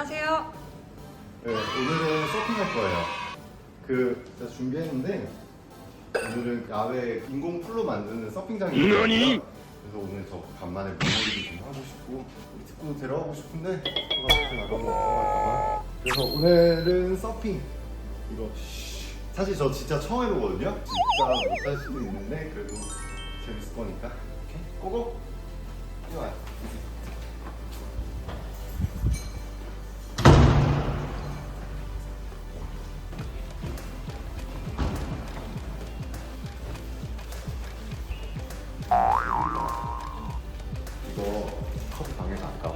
안녕하세요. 네, 오늘은 서핑할 거예요. 그 제가 준비했는데 오늘은 야외 인공 풀로 만드는 서핑장이 있어요. 그래서 오늘 저 간만에 물놀이도 좀 하고 싶고 우리 특구 데려가고 싶은데 혹시 나가고 할까봐. 그래서 오늘은 서핑 이거 쉬. 사실 저 진짜 처음 해보거든요. 진짜 못할 수도 있는데 그래도 재밌을 거니까. 오케이 고고. 뛰어와요.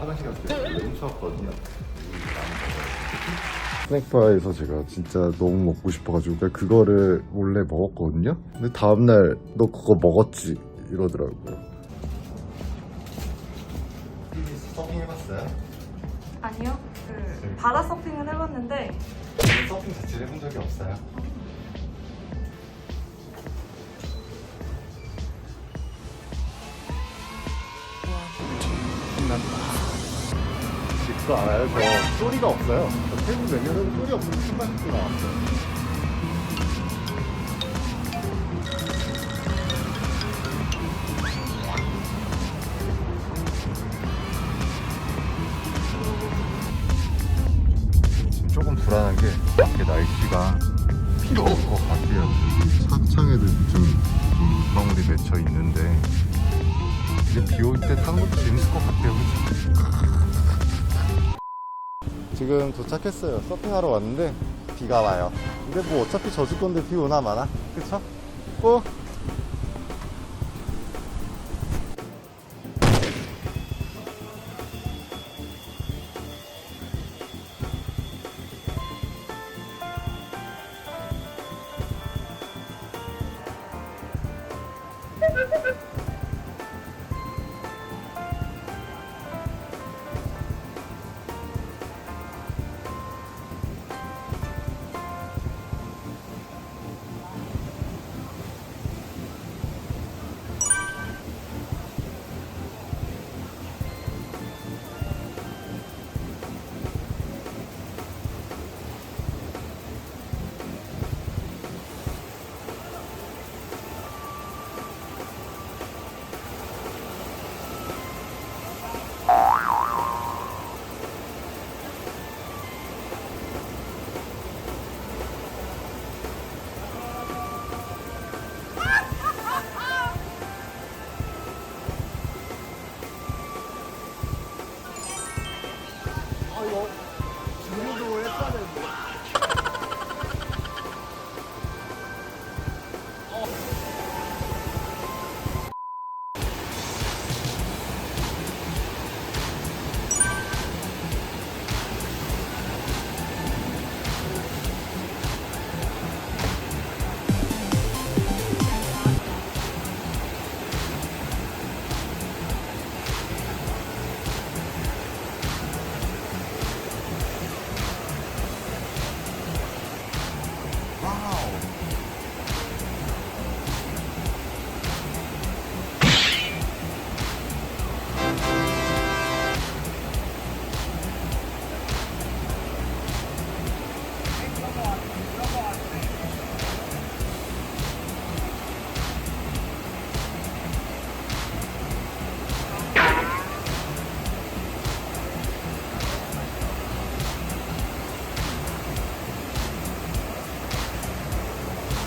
화장실 갔을 때 원래 훔쳐왔거든요. 스낵바에서 제가 진짜 너무 먹고 싶어가지고 그냥 그거를 몰래 먹었거든요. 근데 다음날 너 그거 먹었지 이러더라고요. 서핑 해봤어요? 아니요. 그 바다 서핑은 해봤는데 서핑 자체를 해본 적이 없어요. 집 도 알아요. 저 소리가 없어요. 저 태국 메뉴는 소리 없는 신발도 나왔어요. 지금 조금 불안한 게 밖에 날씨가 비올것 같아요. 차창에도 좀, 좀 방울이 맺혀 있는데 이제 비 올 때 타는 것도 재밌을 것 같아요. 그치? 지금 도착했어요. 서핑하러 왔는데 비가 와요. 근데 뭐 어차피 젖을 건데 비 오나 마나? 그쵸? 고! 何 어때요? 쉬워요? 재밌어요?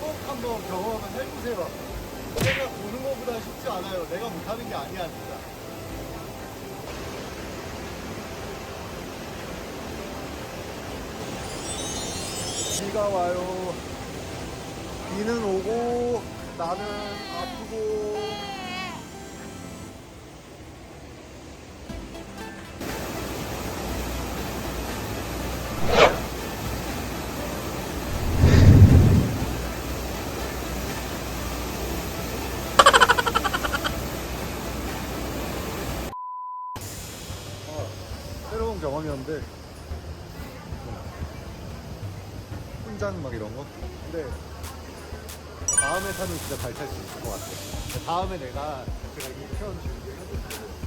꼭 한번 경험을 해보세요. 내가 보는 것보다 쉽지 않아요. 내가 못하는 게 아니야, 진짜. 비가 와요. 비는 오고, 나는 아프고, 새로운 경험이었는데. 혼장 막 이런 거? 근데 다음에 타면 진짜 잘 탈 수 있을 것 같아 다음에 내가 제가 2편 준비해줄게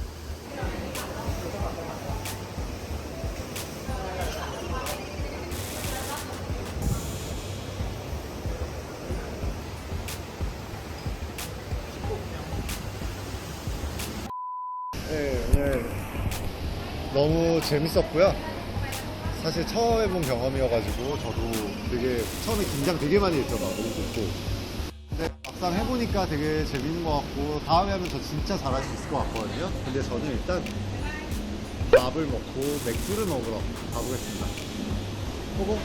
너무 재밌었고요. 사실 처음 해본 경험이어가지고 저도 되게 처음에 긴장 되게 많이 했죠. 막 너무 좋고. 근데 막상 해보니까 되게 재밌는 것 같고 다음에 하면 저 진짜 잘할 수 있을 것 같거든요. 근데 저는 일단 밥을 먹고 맥주를 먹으러 가보겠습니다. 보고